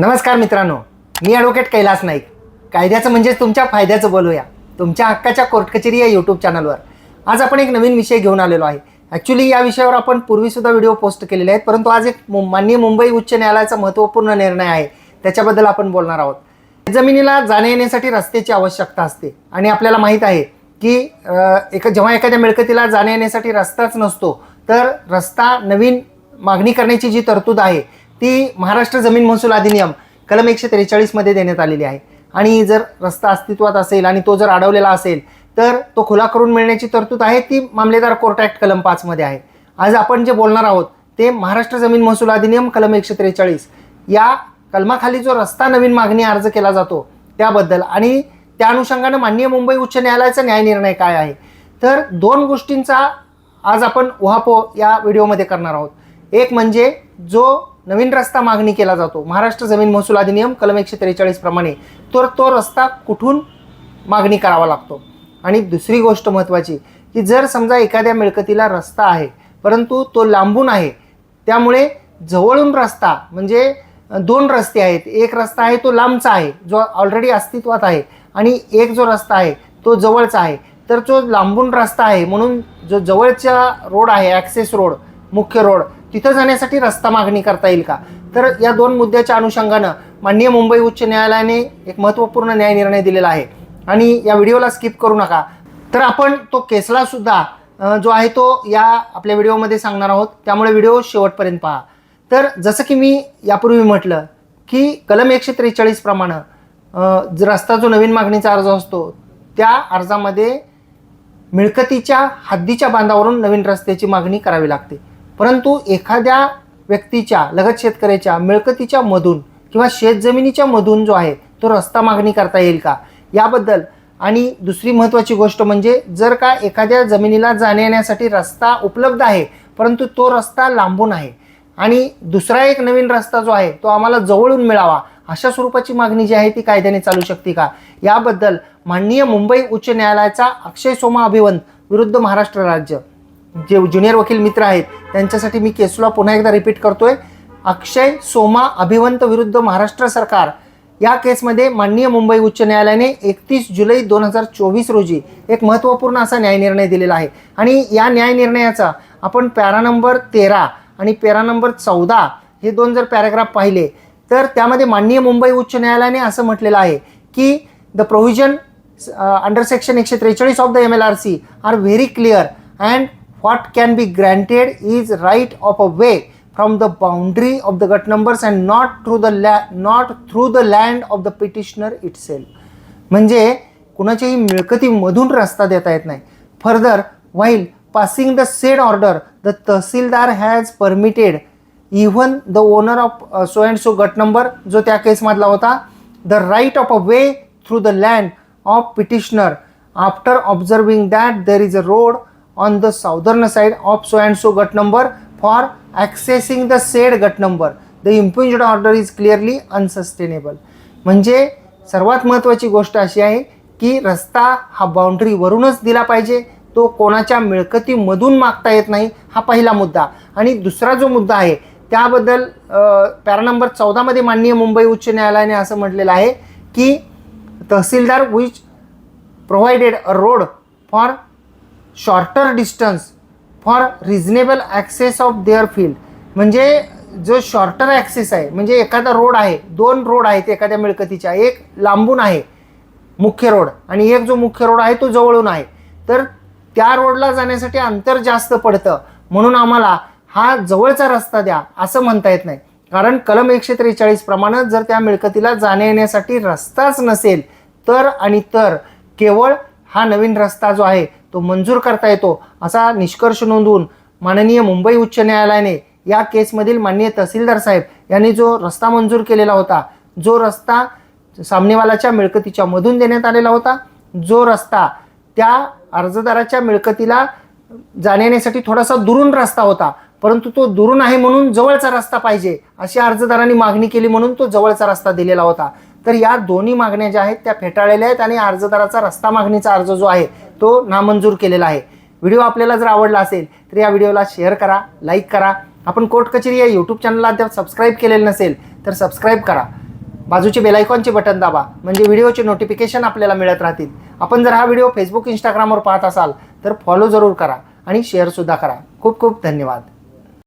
नमस्कार मित्रांनो मी ॲडव्होकेट कैलास नाईक. कायद्याचं म्हणजेच तुमच्या फायद्याचं बोलूया. तुमच्या हक्काच्या कोर्ट कचेरी या यूट्यूब चॅनलवर आज आपण एक नवीन विषय घेऊन आलेलो आहे. ॲक्च्युली या विषयावर आपण पूर्वीसुद्धा व्हिडिओ पोस्ट केलेले आहेत परंतु आज एक मु- माननीय मुंबई उच्च न्यायालयाचा महत्त्वपूर्ण निर्णय आहे. त्याच्याबद्दल आपण बोलणार आहोत. जमिनीला जाण्या येण्यासाठी रस्त्याची आवश्यकता असते. आणि आपल्याला माहीत आहे की एक जेव्हा एखाद्या मिळकतीला जाण्या येण्यासाठी रस्ताच नसतो तर रस्ता नवीन मागणी करण्याची जी तरतूद आहे ती महाराष्ट्र जमीन महसूल अधिनियम कलम एकशे त्रेचाळीसमध्ये देण्यात आलेली आहे. आणि जर रस्ता अस्तित्वात असेल आणि तो जर अडवलेला असेल तर तो खुला करून मिळण्याची तरतूद आहे. ती मामलेदार कोर्ट ॲक्ट कलम पाचमध्ये आहे. आज आपण जे बोलणार आहोत ते महाराष्ट्र जमीन महसूल अधिनियम कलम एकशे त्रेचाळीस या कलमाखाली जो रस्ता नवीन मागणी अर्ज केला जातो त्याबद्दल आणि त्या अनुषंगानं माननीय मुंबई उच्च न्यायालयाचा न्याय निर्णय काय आहे तर दोन गोष्टींचा आज आपण उहापो या व्हिडिओमध्ये करणार आहोत. एक म्हणजे जो नवीन रस्ता मागणी केला जातो. महाराष्ट्र जमीन महसूल अधिनियम कलम एकशे त्रेचाळीस प्रमाणे तर तो रस्ता कुठून मागणी करावा लागतो? आणि दुसरी गोष्ट महत्त्वाची की जर समजा एखाद्या मिळकतीला रस्ता आहे परंतु तो लांबून आहे त्यामुळे जवळून रस्ता म्हणजे दोन रस्ते आहेत. एक रस्ता आहे तो लांबचा आहे जो ऑलरेडी अस्तित्वात आहे आणि एक जो रस्ता आहे तो जवळचा आहे. तर जो लांबून रस्ता आहे म्हणून जो जवळचा रोड आहे ॲक्सेस रोड मुख्य रोड तिथं जाण्यासाठी रस्ता मागणी करता येईल का? तर या दोन मुद्द्याच्या अनुषंगानं माननीय मुंबई उच्च न्यायालयाने एक महत्त्वपूर्ण न्याय निर्णय दिलेला आहे. आणि या व्हिडिओला स्किप करू नका. तर आपण तो केसला सुद्धा जो आहे तो या आपल्या व्हिडिओमध्ये सांगणार आहोत. त्यामुळे व्हिडिओ शेवटपर्यंत पहा. तर जसं की मी यापूर्वी म्हटलं की कलम एकशे त्रेचाळीस प्रमाणे रस्ता जो नवीन मागणीचा अर्ज असतो त्या अर्जामध्ये मिळकतीच्या हद्दीच्या बांधावरून नवीन रस्त्याची मागणी करावी लागते. परंतु एखाद्या व्यक्तीच्या लगत शेतकऱ्याच्या मिळकतीच्या मधून किंवा शेतजमिनीच्या मधून जो आहे तो रस्ता मागणी करता येईल का? याबद्दल आणि दुसरी महत्त्वाची गोष्ट म्हणजे जर का एखाद्या जमिनीला जाण्यासाठी रस्ता उपलब्ध आहे परंतु तो रस्ता लांबून आहे आणि दुसरा एक नवीन रस्ता जो आहे तो आम्हाला जवळून मिळावा अशा स्वरूपाची मागणी जी आहे ती कायद्याने चालू शकते का? याबद्दल माननीय मुंबई उच्च न्यायालयाचा अक्षय सोमा अभिवंत विरुद्ध महाराष्ट्र राज्य. जे ज्युनियर वकील मित्र आहेत त्यांच्यासाठी मी केसला पुन्हा एकदा रिपीट करतोय. अक्षय सोमा अभिवंत विरुद्ध महाराष्ट्र सरकार. या केसमध्ये माननीय मुंबई उच्च न्यायालयाने एकतीस जुलै दोन हजार चोवीस रोजी एक महत्त्वपूर्ण असा न्याय निर्णय दिलेला आहे. आणि या न्याय निर्णयाचा आपण पॅरा नंबर तेरा आणि पॅरा नंबर चौदा हे दोन जर पॅराग्राफ पाहिले तर त्यामध्ये माननीय मुंबई उच्च न्यायालयाने असं म्हटलेलं आहे की द प्रोव्हिजन अंडर सेक्शन एकशे त्रेचाळीस of the M L R C R very clear and what can be granted is right of a way from the boundary of the gut numbers and not through the la- not through the land of the petitioner itself म्हणजे कुणाच्याही मिळकतीमधून रस्ता देता येत नाही further while passing the said order the tahsildar has permitted even the owner of so and so गट number जो त्या केसमधला होता the right of a way through the land of petitioner after observing that there is a road on the southern side of so and so gut number for accessing the said gut number. The impinged order is clearly unsustainable. म्हणजे सर्वात महत्त्वाची गोष्ट अशी आहे की रस्ता हा बाउंड्रीवरूनच दिला पाहिजे तो कोणाच्या मिळकतीमधून मागता येत नाही हा पहिला मुद्दा आणि दुसरा जो मुद्दा आहे त्याबद्दल पॅरा नंबर चौदामध्ये माननीय मुंबई उच्च न्यायालयाने असं म्हटलेलं आहे की tahsildar which provided a road for shorter distance for reasonable access of their field म्हणजे जो शॉर्टर ॲक्सेस आहे म्हणजे एखादा रोड आहे दोन रोड आहेत एखाद्या मिळकतीच्या एक लांबून आहे मुख्य रोड आणि एक जो मुख्य रोड आहे तो जवळून आहे. तर त्या रोडला जाण्यासाठी अंतर जास्त पडतं. म्हणून आम्हाला हा जवळचा रस्ता द्या असं म्हणता येत नाही. कारण कलम एकशे त्रेचाळीस प्रमाणे जर त्या मिळकतीला जाण्या येण्यासाठी रस्ताच नसेल तर आणि तर केवळ हा नवीन रस्ता जो आहे तो मंजूर करता येतो असा निष्कर्ष नोंदवून माननीय मुंबई उच्च न्यायालयाने या केसमधील माननीय तहसीलदार साहेब यांनी जो रस्ता मंजूर केलेला होता जो रस्ता सामनेवालाच्या मिळकतीच्या मधून देण्यात आलेला होता जो रस्ता त्या अर्जदाराच्या मिळकतीला जाण्यासाठी थोडासा दुरून रस्ता होता परंतु तो दुरून आहे म्हणून जवळचा रस्ता पाहिजे अशी अर्जदारांनी मागणी केली म्हणून तो जवळचा रस्ता दिलेला होता. तर या दोन्ही मागण्या ज्या आहेत त्या फेटाळलेल्या आहेत आणि अर्जदाराचा रस्ता मागणीचा अर्ज जो आहे तो नामंजूर केलेला आहे. व्हिडिओ आपल्याला जर आवडला असेल तर या व्हिडिओला शेअर करा लाईक करा. आपण कोर्ट कचेरी या यूट्यूब चॅनलला अद्याप सबस्क्राईब केलेलं नसेल तर सबस्क्राईब करा. बाजूचे बेलायकॉनचे बटन दाबा म्हणजे व्हिडिओचे नोटिफिकेशन आपल्याला मिळत राहतील. आपण जर हा व्हिडिओ फेसबुक इंस्टाग्रामवर पाहत असाल तर फॉलो जरूर करा आणि शेअरसुद्धा करा. खूप खूप धन्यवाद.